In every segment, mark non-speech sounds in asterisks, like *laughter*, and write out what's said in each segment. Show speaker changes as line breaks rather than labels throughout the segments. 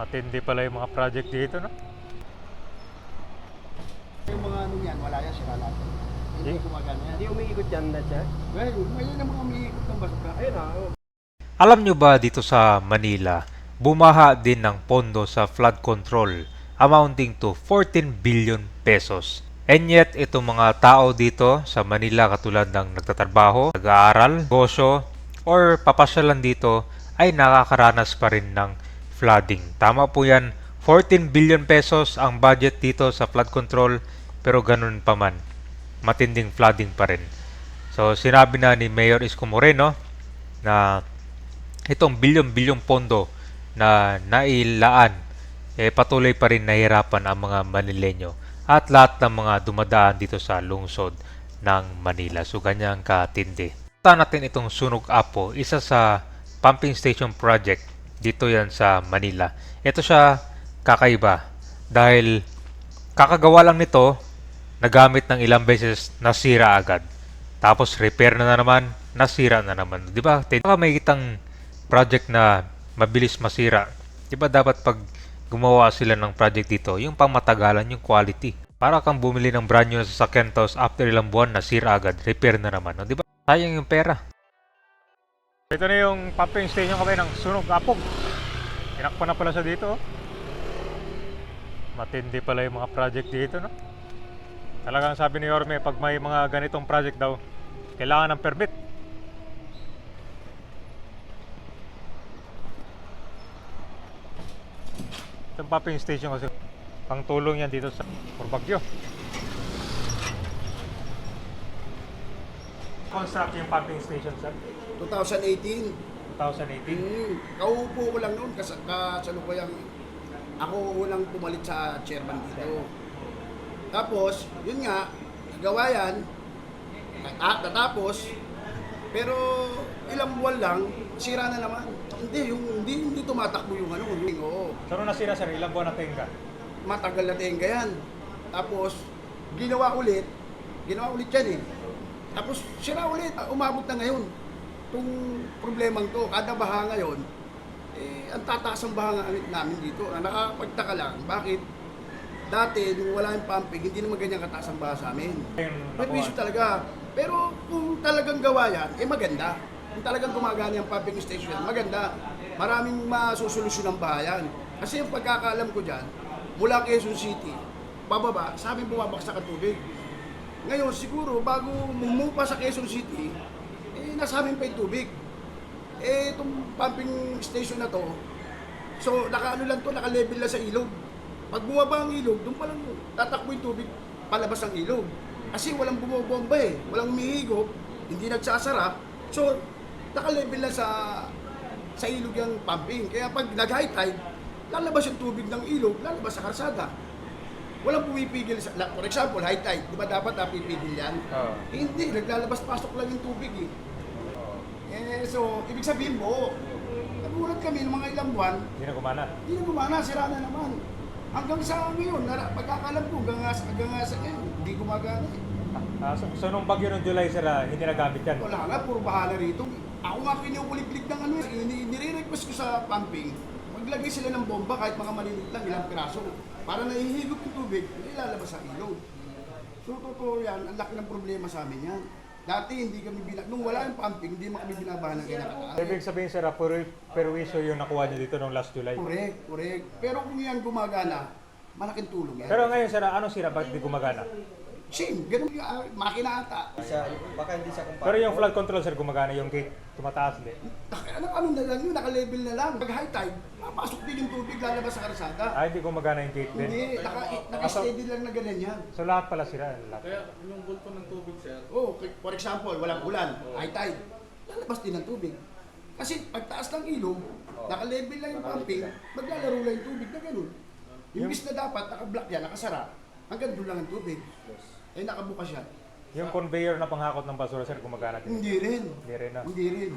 Matindi pala yung mga project dito, no?
Yung mga ano yan, wala yan, sira lahat. Hindi
Eh?
gumagana yan.
Hindi umiikot yan na siya.
Well, may yun ang mga umiikot ng basura.
Ayun ah. oh.
Alam nyo ba dito sa Manila, bumaha din ng pondo sa flood control amounting to 14 billion pesos. And yet, itong mga tao dito sa Manila katulad ng nagtatrabaho, nag-aaral, negosyo, or papasyalan dito ay nakakaranas pa rin ng flooding. Tama po yan, 14 billion pesos ang budget dito sa flood control pero ganun pa man, matinding flooding pa rin. So sinabi na ni Mayor Isko Moreno na itong bilyon-bilyong pondo na nailaan, eh patuloy pa rin nahirapan ang mga Manileño at lahat ng mga dumadaan dito sa lungsod ng Manila. So ganyan katindi. Punta natin itong Sunog Apo, isa sa pumping station project dito yan sa Manila. Ito siya kakaiba dahil kakagawa lang nito, nagamit ng ilang beses, nasira agad. Tapos repair na, na naman, nasira na naman. 'Di ba? Baka may kitang project na mabilis masira. 'Di ba dapat pag gumawa sila ng project dito, yung pangmatagalan yung quality. Para kang bumili ng brand new na sasakyan tapos after ilang buwan nasira agad, repair na naman. 'Di ba? Sayang yung pera.
Ito na yung pumping station kami ng Sunog Apog. Tinakpan na pala siya dito. oh. Matindi pala yung mga project dito, no? Talagang sabi ni Orme, pag may mga ganitong project daw, kailangan ng permit. Itong pumping station kasi pang tulong yan dito sa Purbagyo. Construct yung pumping station, sir.
2018,
2018.
hmm, kaupo ko lang noon kasi kasalukuyang ako unang pumalit sa chairman dito. Tapos, yun nga, nagawa yan, nata- natapos, pero ilang buwan lang, sira na naman. Hindi, yung, hindi, hindi tumatakbo yung ano, yung, oo.
So, nung nasira sir, ilang buwan na tenga?
matagal na tenga yan. Tapos, ginawa ulit, ginawa ulit yan eh. Tapos, sira ulit, umabot na ngayon. Itong problemang to, kada baha ngayon, eh, ang tataas ang baha namin dito. Ang nakakapagtaka lang, bakit dati, nung wala yung pumping, hindi naman ganyan kataas ang baha sa amin.
Yung
Permiso talaga. Pero kung talagang gawa yan, eh maganda. Kung talagang gumagana yung pumping station, maganda. Maraming masusolusyon ng bahayan. Kasi yung pagkakaalam ko dyan, mula Quezon City, pababa, sa amin bumabaksak ang tubig. Ngayon, siguro, bago mumupa sa Quezon City, eh, nasa amin pa yung tubig. Eh, itong pumping station na to, so, nakaano lang to, naka-level lang sa ilog. Pag bumaba ang ilog, doon pa lang tatakbo yung tubig palabas ng ilog. Kasi walang bumobomba eh, walang umihigop, hindi nagsasara. So, naka-level lang sa sa ilog yung pumping. Kaya pag nag-high tide, lalabas yung tubig ng ilog, lalabas sa karsada. Walang pumipigil sa, for example, high tide, di ba dapat napipigil yan?
Oo.
Hindi, naglalabas-pasok lang yung tubig eh. Eh, so, ibig sabihin mo, nagulat kami ng mga ilang buwan,
Hindi na gumana.
hindi na gumana, sira na naman. Hanggang sa ngayon, nara, pagkakalam ko, hanggang nga, sa- hanggang nga sa ngayon, hindi gumagana eh.
Ah, so, so, nung bagyo ng July sir, ah, hindi nagamit yan.
Wala nga, puro bahala rito. Ako nga kinukuliglig ng ano, eh. Ini- nire-request ko sa pumping, maglagay sila ng bomba kahit mga maliliit lang, ilang piraso. Para nahihigop yung tubig, ilalabas sa ilog. So, totoo yan, ang laki ng problema sa amin yan. Dati hindi kami binag... Nung wala yung pumping, hindi mo kami binabahan ng kinakataas.
Ibig sabihin sir, ah, puro perwisyo yung nakuha niyo dito nung last July.
Correct, correct. Pero kung yan gumagana, malaking tulong yan.
Pero ngayon sir, ah, anong sira? Bakit di gumagana?
Same, ganun yung ah, makina ata.
Siya, baka hindi siya kumpara.
Pero yung flood control sir, gumagana yung gate. Tumataas din.
Ano, ano na lang yun, naka-level na lang. Pag high tide, papasok din yung tubig, lalabas sa karsada.
Ah, hindi gumagana yung gate din.
Hindi, naka, naka-steady lang na ganyan yan.
So lahat pala sira. Lahat.
Kaya yung bulto ng tubig, sir,
Oh, for example, walang ulan, high tide, lalabas din ang tubig. Kasi pagtaas ng ilog, naka-level lang yung pumping, maglalaro lang yung tubig na ganun. Yung bis na dapat, naka-block yan, nakasara, hanggang doon lang ang tubig. Eh, nakabukas yan.
Yung conveyor na panghakot ng basura sir, gumagana din.
Hindi rin.
Hindi rin na.
Hindi rin.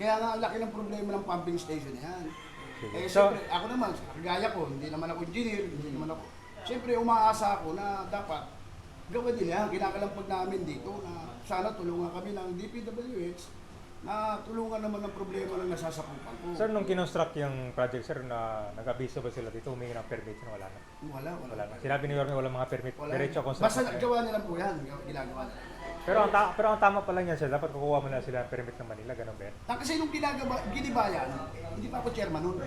Kaya nga, ang laki ng problema ng pumping station yan.
Sige.
Eh,
So-
siyempre, ako naman, kagaya ko, hindi naman ako engineer, hindi naman ako. Siyempre, umaasa ako na dapat din yan. Kinakalampag namin dito na sana tulungan kami ng DPWH na tulungan naman ng problema ng nasasakupan ko.
Sir, nung kinonstruct yung project, sir, na nag-abiso ba sila dito, humingi ng permit, yun, wala na.
Wala, wala.
Wala na. Sinabi ni Yorme, walang mga permit.
Wala.
Diretso
Basta
construction.
gawa nila po yan. Ginagawa nila.
Pero ang, ta- pero ang tama pa lang yan, sir, dapat kukuha mo na sila ng permit ng Manila, ganun ba yan?
Ah, kasi nung ginagawa, giniba yan, hindi pa ako chairman nun.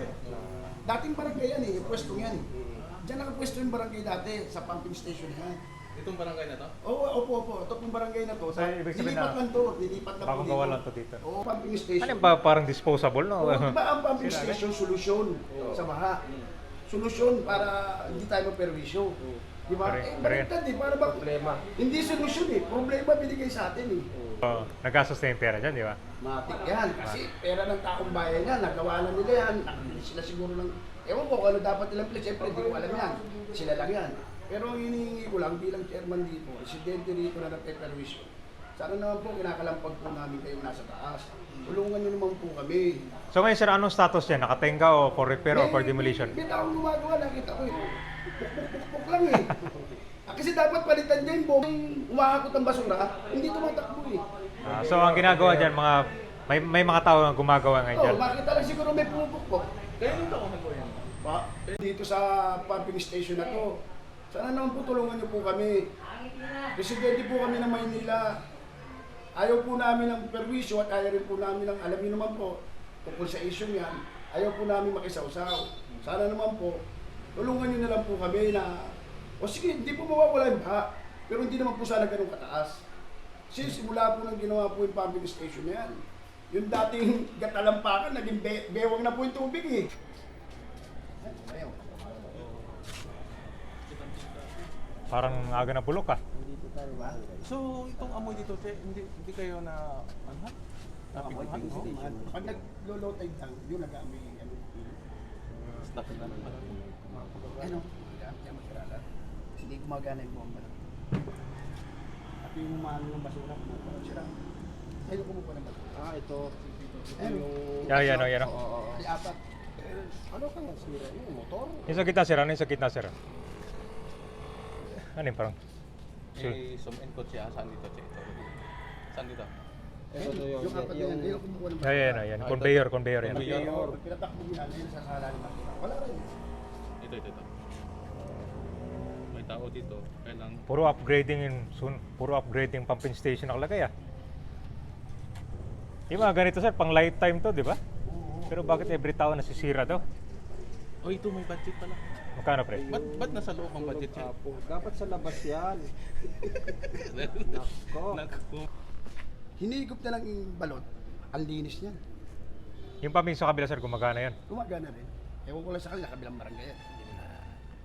Dating barangay yan eh, pwesto yan. Diyan nakapwesto yung barangay dati, sa pumping station yan.
Itong barangay na to?
Oo, opo, opo. Ito pong barangay na to.
So, ibig sabihin
Nilipat
na-
lang to. Nilipat lang
Bagong gawa lang to dito.
Oo, pumping station.
Ano ba, parang disposable, no?
Oo, di ba ang pumping
Sila,
station solusyon sa baha? Solusyon para hindi tayo maperwisyo. Di ba?
Correct,
Eh,
correct.
baliktad eh. Para ba?
Problema.
Hindi solusyon eh. Problema binigay sa atin eh.
Oh, naggastos na yung pera dyan, di ba?
Matik yan. Kasi pera ng taong bayan yan. Nagawa na nila yan. Nakabili sila siguro ng... Ewan ko kung ano dapat nilang place. Siyempre, hindi ko alam yan. Sila lang yan. Pero ang hinihingi ko lang bilang chairman dito, residente rito na nagpe-perwisyo. Sana naman po kinakalampag po namin kayo nasa taas. Tulungan niyo naman po kami.
So ngayon, sir, anong status yan? Nakatenga o for repair o for demolition?
May taong gumagawa, nakita ko eh. Puk-puk-puk lang eh. Ah, Kasi dapat palitan niya yung buong umahakot ng basura, hindi tumatakbo eh.
Ah, so ang ginagawa dyan, mga may, may mga tao na gumagawa ngayon
Oo,
dyan.
oh, makita lang siguro may pumupukpok.
Kaya yung taon na po yan.
Pa, dito sa pumping station na to, sana naman po tulungan niyo po kami. Residente po kami ng Maynila. Ayaw po namin ng perwisyo at ayaw rin po namin ng, alam niyo naman po, tungkol sa issue yan, ayaw po namin makisawsaw. Sana naman po, tulungan niyo na lang po kami na, o sige, hindi po mawawala yung baha, pero hindi naman po sana ganun kataas. Since simula po nang ginawa po yung pumping station na yan, yung dating gatalampakan, naging be- bewang na po yung tubig eh. Ayaw.
Parang aga na bulok ah.
So, itong amoy dito, che, hindi, hindi kayo na, ano ha? Napikuhan ko?
Pag nag-low tide lang, yun nag-amoy ano.
Stop na lang pala.
Ano? Yan, yan magkirala. Hindi gumagana yung bomba. At yung umano ng basura, parang sira. Ayun ko po ng basura.
Ah, ito.
Ayun.
Yan, yan, oh, yan. oh.
Oo, oo, oo.
Di apat.
Ano kaya sira? Yung motor?
Yung sa gitna, sir. Ano yung sa gitna, sir? Ano yung parang? Sure.
Eh, zoom in ko siya. Saan dito, che? Ito. Saan dito?
Ito to yung,
Yung apat na yan,
yung,
ayun kumukuha ng
yan, yan. yan. Conveyor, conveyor yan.
Conveyor.
Conveyor. Pag pinatakbo mo yan, sa sala ni Makina. Wala rin.
Ito, ito, ito. May tao dito. Kailang
Puro upgrading yung soon, puro upgrading pumping station nakalagay ah. Yung mga ganito sir, pang lifetime to, di ba? Pero bakit every taon nasisira daw?
Oh, ito may budget pala.
Magkano pre?
Ba't, ba't nasa loob ang budget?
Apo. Dapat sa labas yan. *laughs* Nako.
Naku.
Hinigop na lang yung balot. Ang linis niyan.
Yung pumping sa kabila sir, gumagana yan.
Gumagana rin. Ewan ko lang sa kanila, kabilang barangay yan.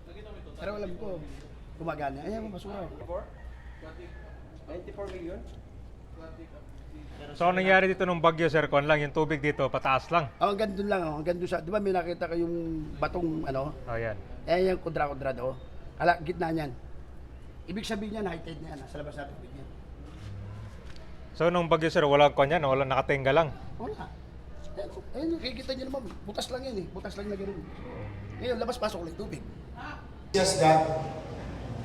Hindi mo na- Pero alam ko, gumagana. Ayan, basura.
94 million?
So anong nangyari dito nung bagyo sir? Kuan lang, yung tubig dito, pataas lang.
Oh, hanggang doon lang, oh. hanggang doon sa, di ba may nakita kayong batong, ano,
Oh yan.
eh, yung kudra-kudra do. Ala, gitna niyan. Ibig sabihin niyan, high tide na yan, nasa labas natin tubig yan.
So nung bagyo sir, wala kuan yan, wala nakatenga lang.
Wala. Ayun, ayun, nakikita niyo naman, butas lang yan eh, butas lang na gano'n. Ngayon, labas-pasok ulit tubig.
just that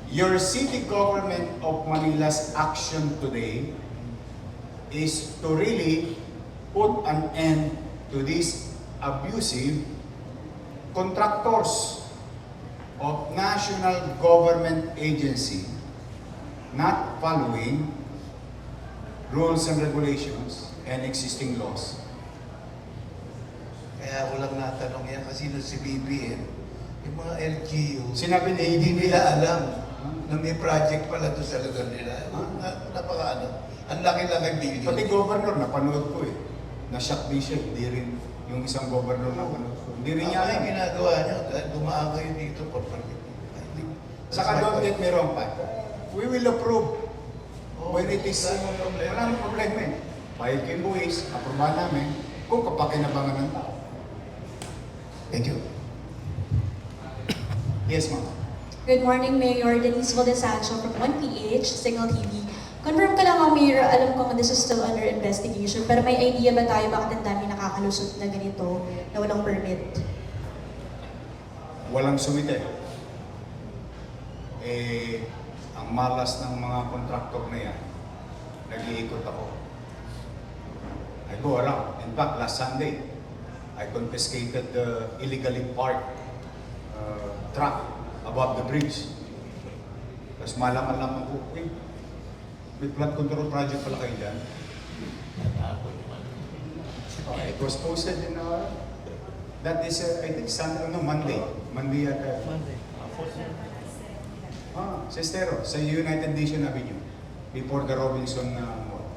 your city government of Manila's action today is to really put an end to these abusive contractors of national government agency not following rules and regulations and existing laws.
Kaya ako lang natanong yan kasi nung si BBM, yung mga LGU,
Sinabi ni
hindi nila alam na may project pala doon sa lugar nila. Na, napaka ano, ang laki-laki billion.
Pati governor, napanood ko eh. Na-shock din siya, hindi rin yung isang governor napanood ko. Hindi rin niya alam.
yung ginagawa niyo? Dahil dumaan kayo dito for permit.
Saka don't get me wrong, Pat. We will approve
Oh,
when it is,
wala namang problema.
wala namang problema eh. Bayad kayo buwis, aprobahan namin, kung kapakinabangan ng tao.
Thank you.
Yes, ma'am.
Good morning, Mayor Denise Valdesancho from 1PH, Signal TV. Confirm ka lang, Mayor, alam ko this is still under investigation, pero may idea ba tayo bakit ang dami nakakalusot na ganito na walang permit?
Walang sumite. Eh, ang malas ng mga kontraktor na yan, nag-iikot ako. I go around. In fact, last Sunday, I confiscated the illegally parked uh, truck above the bridge. Tapos malaman-laman ko, eh, may flood control project pala kayo dyan. Oh, it was posted in our, that is, uh, I think, Sunday, no, Monday. Monday at, uh, ah, sa Estero, sa United Nation Avenue, before the Robinson uh, Mall.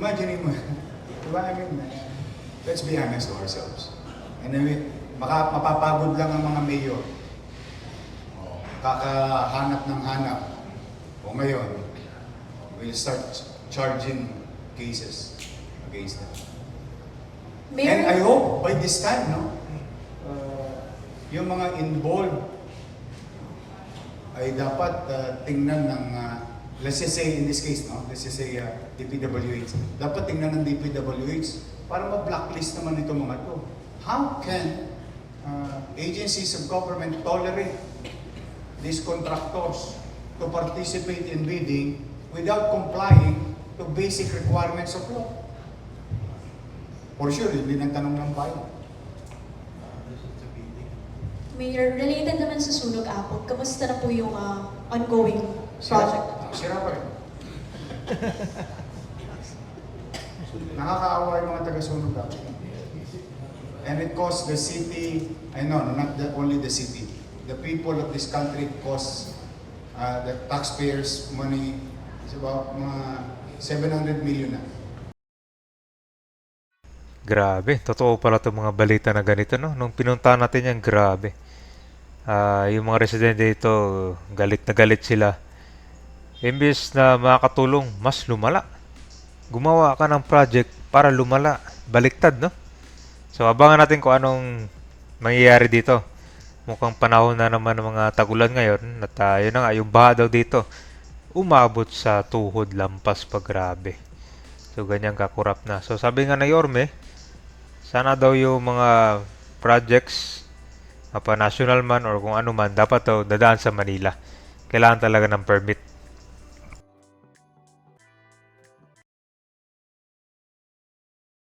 Imagine mo, di ba, I mean, uh, let's be honest to ourselves. And then, we- maka, mapapagod lang ang mga mayor. Oh, kakahanap ng hanap. O ngayon, we'll start charging cases against them. And I
Mayor,
hope by this time, no, uh, yung mga involved ay dapat uh, tingnan ng, uh, let's just say in this case, no, let's just say uh, DPWH, dapat tingnan ng DPWH para ma-blacklist naman itong mga to. How can uh, agencies of government tolerate these contractors to participate in bidding without complying to basic requirements of law? For sure, hindi ng tanong ng bayan.
Mayor, related naman sa Sunog Apple, kamusta na po yung ah, ongoing project?
Sira pa rin. Nakakaawa yung mga taga-sunog dapat. And it costs the city, I know, not the, only the city, the people of this country costs uh, the taxpayers money, it's about mga 700 million na.
Grabe, totoo pala itong mga balita na ganito, no? Nung pinuntahan natin yan, grabe. Ah, yung mga residente dito, galit na galit sila. Imbes na makakatulong, mas lumala. Gumawa ka ng project para lumala. Baliktad, no? So, abangan natin kung anong mangyayari dito. Mukhang panahon na naman ng mga tagulan ngayon. At ah, yun na nga, yung baha daw dito, umabot sa tuhod lampas pa grabe. So, ganyan kakurap na. So, sabi nga na Yorme, sana daw yung mga projects, mapa national man or kung ano man, dapat daw dadaan sa Manila. Kailangan talaga ng permit.